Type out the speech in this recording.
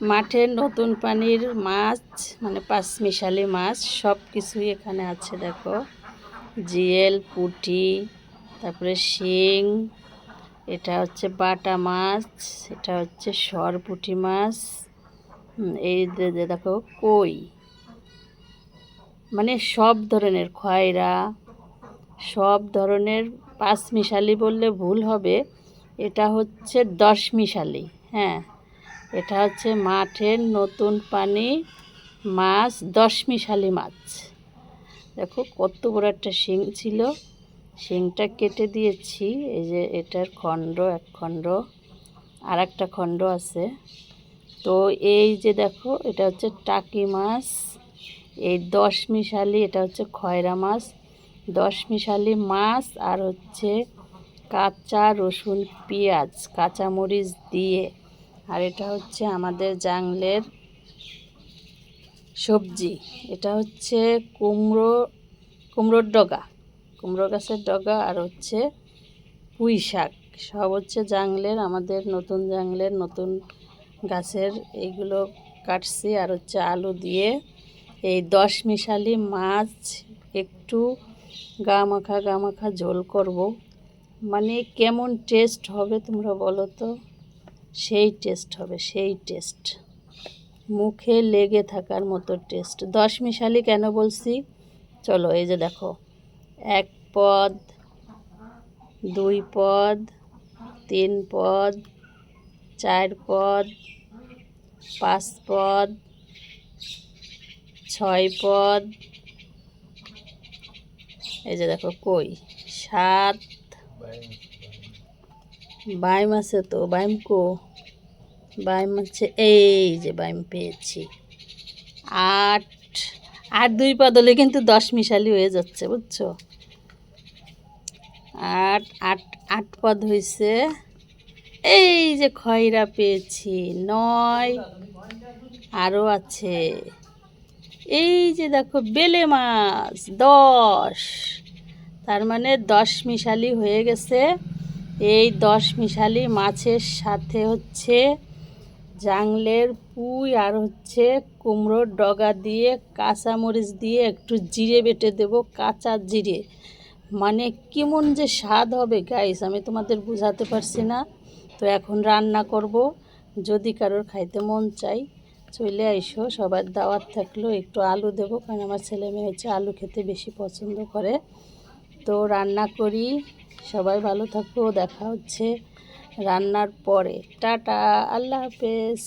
মাঠের নতুন পানির মাছ মানে পাঁচমিশালি মাছ সব কিছুই এখানে আছে, দেখো। জিয়েল, পুঁটি, তারপরে শিং, এটা হচ্ছে বাটা মাছ, এটা হচ্ছে সরপুঁটি মাছ এই দেখো, কই। মানে সব ধরনের খয়রা, সব ধরনের পাঁচমিশালি বললে ভুল হবে, এটা হচ্ছে দশমিশালি হ্যাঁ। এটা হচ্ছে মাঠের নতুন পানি মাছ, দশমিশালি মাছ। দেখো কত বড় একটা শিং ছিল। শিংটা কেটে দিয়েছি। এই যে এটার খণ্ড, এক খণ্ড আর একটা খণ্ড আছে। তো এই যে দেখো, এটা হচ্ছে টাকি মাছ। এই দশমিশালি, এটা হচ্ছে খয়রা মাছ। দশমিশালি মাছ আর হচ্ছে কাঁচা রসুন পেঁয়াজ, কাঁচামরিচ দিয়ে আর এটা হচ্ছে আমাদের জাংলের সবজি। এটা হচ্ছে কুমড়ো, কুমড়োর ডগা। কুমড়ো গাছের ডগা আর হচ্ছে পুঁই শাক। সব হচ্ছে জাংলের, আমাদের নতুন জাংলের, নতুন গাছের এইগুলো কাটছি আর হচ্ছে আলু দিয়ে এই দশ মিশালি মাছ একটু গা মাখা গা মাখা ঝোল করব। মানে কেমন টেস্ট হবে তোমরা বলো তো? সেই টেস্ট হবে, সেই টেস্ট। মুখে লেগে থাকার মতো টেস্ট। দশ মিশালি কেন বলছি? চলো, এই যে দেখো। এক পদ, দুই পদ, তিন পদ, চার পদ, পাঁচ পদ, ছয় পদ। এই যে দেখো, কই? সাত বাইম আছে তো, বাইম কো? বাইম আছে এই যে বাইম পেয়েছি। আট আট দুই পদ হলে কিন্তু দশ মিশালি হয়ে যাচ্ছে, বুঝছ? আট আট আট পদ হয়েছে এই যে খয়রা পেয়েছি, নয় আরও আছে। এই যে দেখো বেলে মাছ, দশ। তার মানে দশ মিশালি হয়ে গেছে। এই দশ মিশালি মাছের সাথে হচ্ছে জাংলের পুঁই আর হচ্ছে কুমড়োর ডগা দিয়ে, কাঁচামরিচ দিয়ে একটু জিরে বেটে দেব, কাঁচা জিরে। মানে কেমন যে স্বাদ হবে গাইস আমি তোমাদের বোঝাতে পারছি না। তো এখন রান্না করব, যদি কারোর খাইতে মন চাই, চলে আইসো। সবার দাওয়াত থাকল, একটু আলু দেবো, কারণ আমার ছেলে মেয়ে হচ্ছে আলু খেতে বেশি পছন্দ করে। তো রান্না করি। সবাই ভালো থাকো দেখা হচ্ছে রান্নার পরে। টাটা আল্লাহ হাফেজ।